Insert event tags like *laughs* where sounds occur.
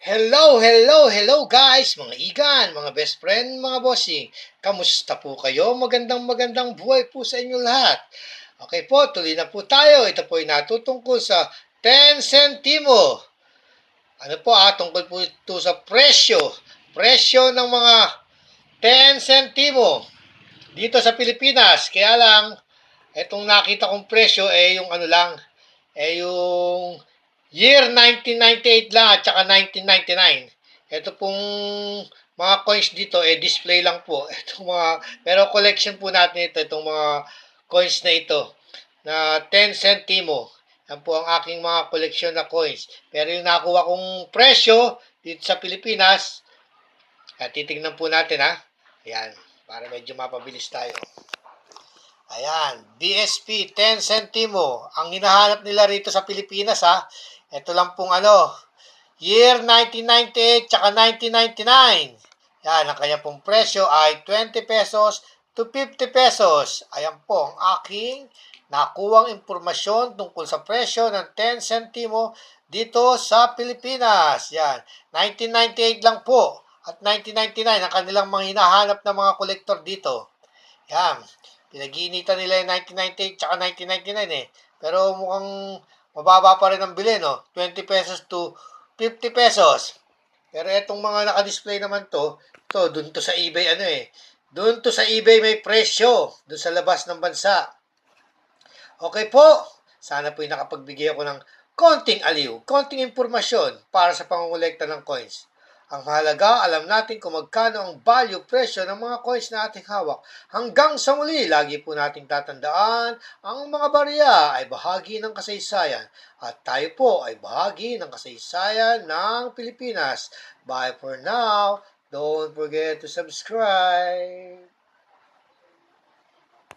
Hello, hello, hello guys, mga igan, mga best friend, mga bossing. Kamusta po kayo? Magandang magandang buhay po sa inyo lahat. Okay po, tuloy na po tayo. Ito po ay natutungkol sa 10 centimo. Ano po ah, tungkol po ito sa presyo. Presyo ng mga 10 centimo dito sa Pilipinas. Kaya lang, itong nakita kong presyo eh yung ano lang, eh yung year 1998 lang at saka 1999. Ito pong mga coins dito, eh, display lang po. *laughs* Itong mga, pero collection po natin ito, itong mga coins na ito, na 10 centimo. Yan po ang aking mga collection na coins. Pero yung nakuha kong presyo dito sa Pilipinas, at titignan po natin ha. Ayan, para medyo mapabilis tayo. Ayan, BSP 10 centimo. Ang hinahanap nila rito sa Pilipinas ha. Ito lang pong ano, year 1998 tsaka 1999. Yan, ang kanya pong presyo ay 20 pesos to 50 pesos. Ayan po ang aking nakuwang impormasyon tungkol sa presyo ng 10 centimo dito sa Pilipinas. Yan, 1998 lang po at 1999 ang kanilang mga hinahanap na mga kolektor dito. Yan, pinag-iinitan nila yung 1998 tsaka 1999 eh. Pero mukhang mababa pa rin ang bili, no? 20 pesos to 50 pesos. Pero itong mga naka-display naman to, to dun to sa eBay ano eh. Dun to sa eBay may presyo, dun sa labas ng bansa. Okay po, sana po nakapagbigay ako ng konting aliw, konting impormasyon para sa pangungulekta ng coins. Ang mahalaga, alam natin kung magkano ang value presyo ng mga coins na ating hawak. Hanggang sa muli, lagi po nating tatandaan, ang mga barya ay bahagi ng kasaysayan at tayo po ay bahagi ng kasaysayan ng Pilipinas. Bye for now. Don't forget to subscribe.